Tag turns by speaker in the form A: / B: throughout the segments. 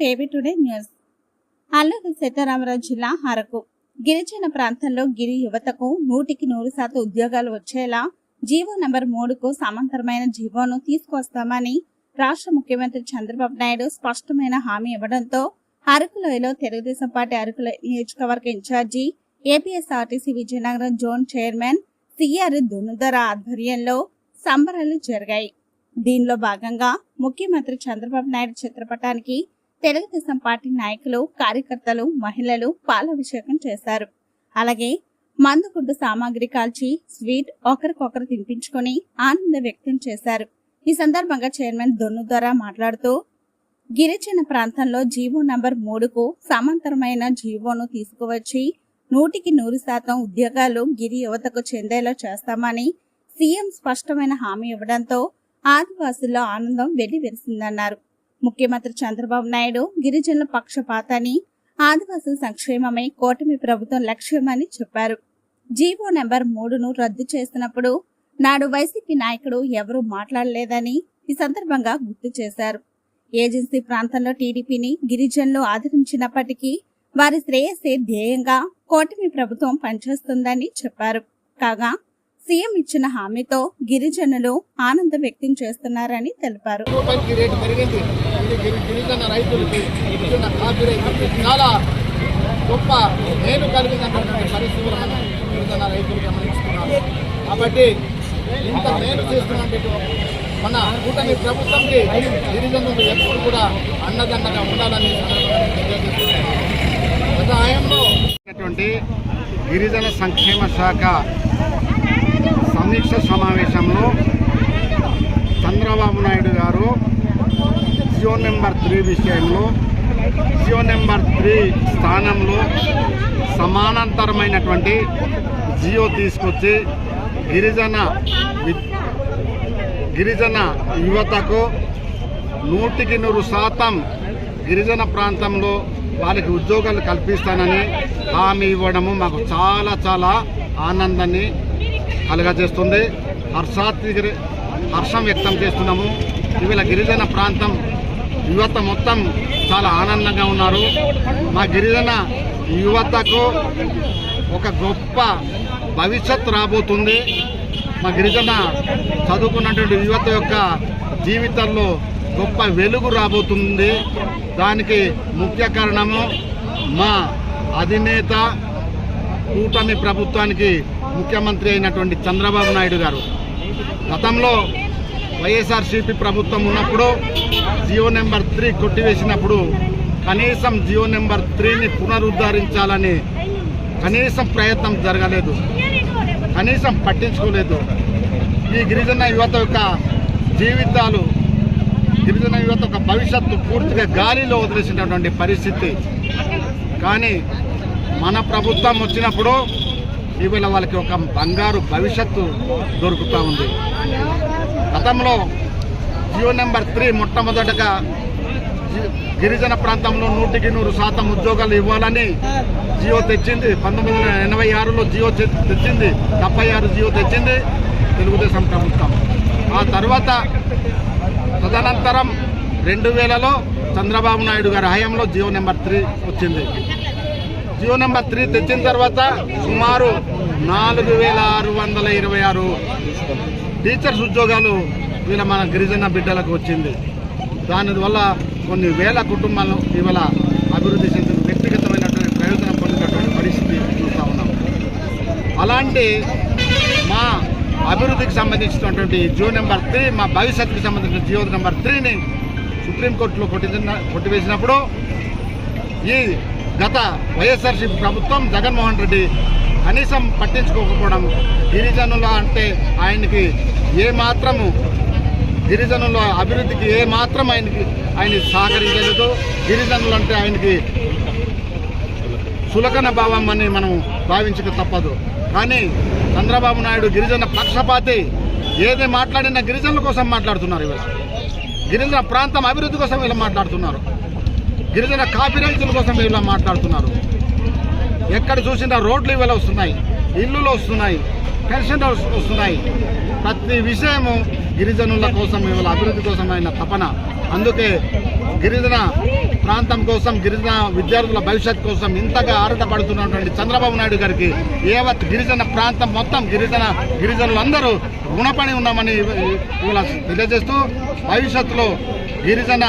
A: KV today news. Alluri Sitaramaraju జిల్లా అరకు గిరిజన ప్రాంతంలో గిరి యువతకు నూటికి నూరు శాతం ఉద్యోగాలు వచ్చేలా జీవో నంబర్ మూడుకు సమాంతరమైన జీవోను తీసుకొస్తామని రాష్ట్ర ముఖ్యమంత్రి చంద్రబాబు నాయుడు స్పష్టమైన హామీ ఇవ్వడంతో అరకులోయలో తెలుగుదేశం పార్టీ అరకు నియోజకవర్గ in-charge APSRTC Vizianagaram zone chairman CR దునుదర ఆధ్వర్యంలో సంబరాలు జరిగాయి. దీనిలో భాగంగా ముఖ్యమంత్రి చంద్రబాబు నాయుడు చిత్రపటానికి తెలుగుదేశం పార్టీ నాయకులు కార్యకర్తలు మహిళలు పాలాభిషేకం చేశారు. అలాగే మందుగుడ్డు సామాగ్రి కాల్చి స్వీట్ ఒకరికొకరు తినిపించుకొని ఆనందం వ్యక్తం చేశారు. ఈ సందర్భంగా చైర్మన్ దొన్నుదొర మాట్లాడుతూ గిరిజన ప్రాంతంలో జీవో నంబర్ మూడుకు సమాంతరమైన జీవోను తీసుకువచ్చి నూటికి నూరు శాతం ఉద్యోగాలు గిరి యువతకు చెందేలా చేస్తామని సీఎం స్పష్టమైన హామీ ఇవ్వడంతో ఆదివాసుల్లో ఆనందం వెల్లివిరిసిందన్నారు. ముఖ్యమంత్రి చంద్రబాబు నాయుడు గిరిజనుల పక్షపాతని ఆదివాసుల సంక్షేమమే కూటమి ప్రభుత్వం లక్ష్యమని చెప్పారు. జీవో నెంబర్ మూడును రద్దు చేసినప్పుడు నాడు వైసీపీ నాయకుడు ఎవరూ మాట్లాడలేదని ఈ సందర్భంగా గుర్తు చేశారు. ఏజెన్సీ ప్రాంతంలో టీడీపీని గిరిజనులు ఆదరించినప్పటికీ వారి శ్రేయస్సే ధ్యేయంగా కూటమి ప్రభుత్వం పనిచేస్తుందని చెప్పారు. కాగా సీఎం ఇచ్చిన హామీతో గిరిజనులు ఆనందం వ్యక్తం చేస్తున్నారని తెలిపారు.
B: గిరి- గిరిజన రైతులకి గిరిజన కాఫీ రైతులకి చాలా గొప్ప మేలు కలిగినటువంటి పరిస్థితులను గిరిజన రైతులు గమనిస్తున్నారు. కాబట్టి ఇంత మేలు చేస్తున్నట్టు మన కూటమి ప్రభుత్వంకి గిరిజనులు ఎప్పుడు కూడా అన్నదండగా ఉండాలని ఈ గత గిరిజన సంక్షేమ శాఖ సమీక్ష సమావేశంలో చంద్రబాబు నాయుడు గారు జియో నెంబర్ త్రీ విషయంలో జియో నెంబర్ త్రీ స్థానంలో సమానాంతరమైనటువంటి జియో తీసుకొచ్చి గిరిజన గిరిజన యువతకు నూటికి నూరు శాతం గిరిజన ప్రాంతంలో వాళ్ళకి ఉద్యోగాలు కల్పిస్తానని హామీ ఇవ్వడము మాకు చాలా చాలా ఆనందాన్ని కలగజేస్తుంది. హర్షాత్ హర్షం వ్యక్తం చేస్తున్నాము. ఇవాళ గిరిజన ప్రాంతం యువత మొత్తం చాలా ఆనందంగా ఉన్నారు. మా గిరిజన యువతకు ఒక గొప్ప భవిష్యత్ రాబోతుంది. మా గిరిజన చదువుకున్నటువంటి యువత యొక్క జీవితంలో గొప్ప వెలుగు రాబోతుంది. దానికి ముఖ్య కారణము మా అధినేత కూటమి ప్రభుత్వానికి ముఖ్యమంత్రి అయినటువంటి చంద్రబాబు నాయుడు గారు. గతంలో వైఎస్ఆర్సీపీ ప్రభుత్వం ఉన్నప్పుడు జియో నెంబర్ త్రీ కొట్టివేసినప్పుడు కనీసం జియో నెంబర్ త్రీని పునరుద్ధరించాలని కనీసం ప్రయత్నం జరగలేదు. కనీసం పట్టించుకోలేదు. ఈ గిరిజన యువత యొక్క జీవితాలు గిరిజన యువత యొక్క భవిష్యత్తు పూర్తిగా గాలిలో వదిలేసినటువంటి పరిస్థితి. కానీ మన ప్రభుత్వం వచ్చినప్పుడు ఇవాళ వాళ్ళకి ఒక బంగారు భవిష్యత్తు దొరుకుతూ ఉంది. గతంలో జియో నెంబర్ త్రీ మొట్టమొదటగా గిరిజన ప్రాంతంలో నూటికి నూరు శాతం ఉద్యోగాలు ఇవ్వాలని జియో తెచ్చింది. పంతొమ్మిది వందల ఎనభై ఆరులో జియో తెచ్చింది. డెబ్బై ఆరు జియో తెచ్చింది. తెలుగుదేశం ప్రభుత్వం. ఆ తర్వాత తదనంతరం రెండు వేలలో చంద్రబాబు నాయుడు గారి హయాంలో జియో నెంబర్ త్రీ వచ్చింది. జియో నెంబర్ త్రీ తెచ్చిన తర్వాత సుమారు నాలుగు వేల ఆరు వందల ఇరవై ఆరు టీచర్స్ ఉద్యోగాలు వీళ్ళ మన గిరిజన బిడ్డలకు వచ్చింది. దానివల్ల కొన్ని వేల కుటుంబాలు ఇవాళ అభివృద్ధి చెందిన వ్యక్తిగతమైనటువంటి ప్రయోజనం పొందినటువంటి పరిస్థితి చూస్తూ ఉన్నాం. అలాంటి మా అభివృద్ధికి సంబంధించినటువంటి జియో నెంబర్ త్రీ మా భవిష్యత్తుకి సంబంధించిన జియో నెంబర్ త్రీని సుప్రీంకోర్టులో కొట్టిన కొట్టివేసినప్పుడు ఈ గత వైఎస్ఆర్సీపీ ప్రభుత్వం జగన్మోహన్ రెడ్డి కనీసం పట్టించుకోకపోవడం గిరిజనుల అంటే ఆయనకి ఏ మాత్రము గిరిజనుల అభివృద్ధికి ఏ మాత్రం ఆయనకి ఆయన సహకరించలేదు. గిరిజనులు అంటే ఆయనకి సులకన భావం అని మనం భావించక తప్పదు. కానీ చంద్రబాబు నాయుడు గిరిజన పక్షపాతి. ఏది మాట్లాడినా గిరిజనుల కోసం మాట్లాడుతున్నారు ఇవాళ. గిరిజన ప్రాంతం అభివృద్ధి కోసం వీళ్ళు మాట్లాడుతున్నారు. గిరిజన కాపీ రైతుల కోసం వీళ్ళు మాట్లాడుతున్నారు. ఎక్కడ చూసినా రోడ్లు ఇవాళ వస్తున్నాయి ఇల్లులు వస్తున్నాయి పెన్షన్ వస్తున్నాయి. ప్రతి విషయము గిరిజనుల కోసం ఇవాళ అభివృద్ధి కోసం ఆయన తపన. అందుకే గిరిజన ప్రాంతం కోసం గిరిజన విద్యార్థుల భవిష్యత్ కోసం ఇంతగా ఆరాటపడుతున్నటువంటి చంద్రబాబు నాయుడు గారికి ఏవత్ గిరిజన ప్రాంతం మొత్తం గిరిజన గిరిజనులందరూ రుణపడి ఉన్నామని ఇవాళ తెలియజేస్తూ భవిష్యత్తులో గిరిజన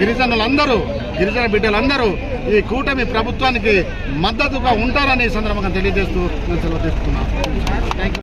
B: గిరిజనులందరూ గిరిజన బిడ్డలందరూ ఈ కూటమి ప్రభుత్వానికి మద్దతుగా ఉంటారని సందర్భంగా తెలియజేస్తూ నేను సెలవు తీసుకున్నాను థ్యాంక్ యూ